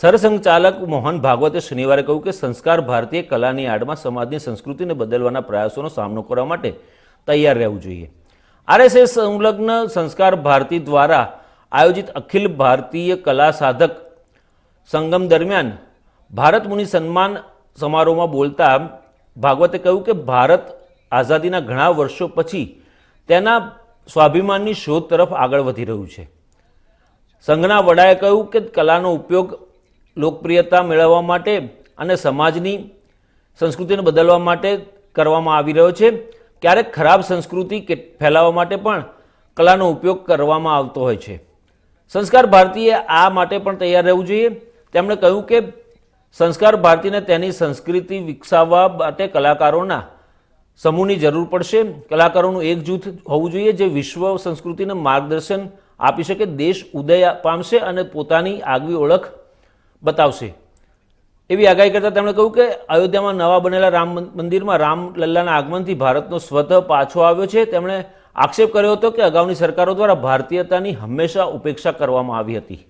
સરસંઘચાલક મોહન ભાગવતે શનિવારે કહ્યું કે સંસ્કાર ભારતીય કલાની આડમાં સમાજની સંસ્કૃતિને બદલવાના પ્રયાસોનો સામનો કરવા માટે તૈયાર રહેવું જોઈએ. આરએસએસ સંલગ્ન સંસ્કાર ભારતી દ્વારા આયોજિત અખિલ ભારતીય કલા સાધક સંગમ દરમિયાન ભારત મુનિ સન્માન સમારોહમાં બોલતા ભાગવતે કહ્યું કે ભારત આઝાદીના ઘણા વર્ષો પછી તેના સ્વાભિમાનની શોધ તરફ આગળ વધી રહ્યું છે. સંઘના વડાએ કહ્યું કે કલાનો ઉપયોગ લોકપ્રિયતા મેળવવા માટે અને સમાજની સંસ્કૃતિને બદલવા માટે કરવામાં આવી રહ્યો છે. ક્યારેક ખરાબ સંસ્કૃતિ કે ફેલાવવા માટે પણ કલાનો ઉપયોગ કરવામાં આવતો હોય છે. સંસ્કાર ભારતીએ આ માટે પણ તૈયાર રહેવું જોઈએ. તેમણે કહ્યું કે સંસ્કાર ભારતીને તેની સંસ્કૃતિ વિકસાવવા માટે કલાકારોના સમૂહની જરૂર પડશે. કલાકારોનું એક જૂથ હોવું જોઈએ જે વિશ્વ સંસ્કૃતિને માર્ગદર્શન આપી શકે, દેશ ઉદય પામશે અને પોતાની આગવી ઓળખ બતાવશે. એવી આગાહી કરતાં તેમણે કહ્યું કે અયોધ્યામાં નવા બનેલા રામ મંદિરમાં રામલલ્લાના આગમનથી ભારતનો સ્વતઃ પાછો આવ્યો છે. તેમણે આક્ષેપ કર્યો હતો કે અગાઉની સરકારો દ્વારા ભારતીયતાની હંમેશા ઉપેક્ષા કરવામાં આવી હતી.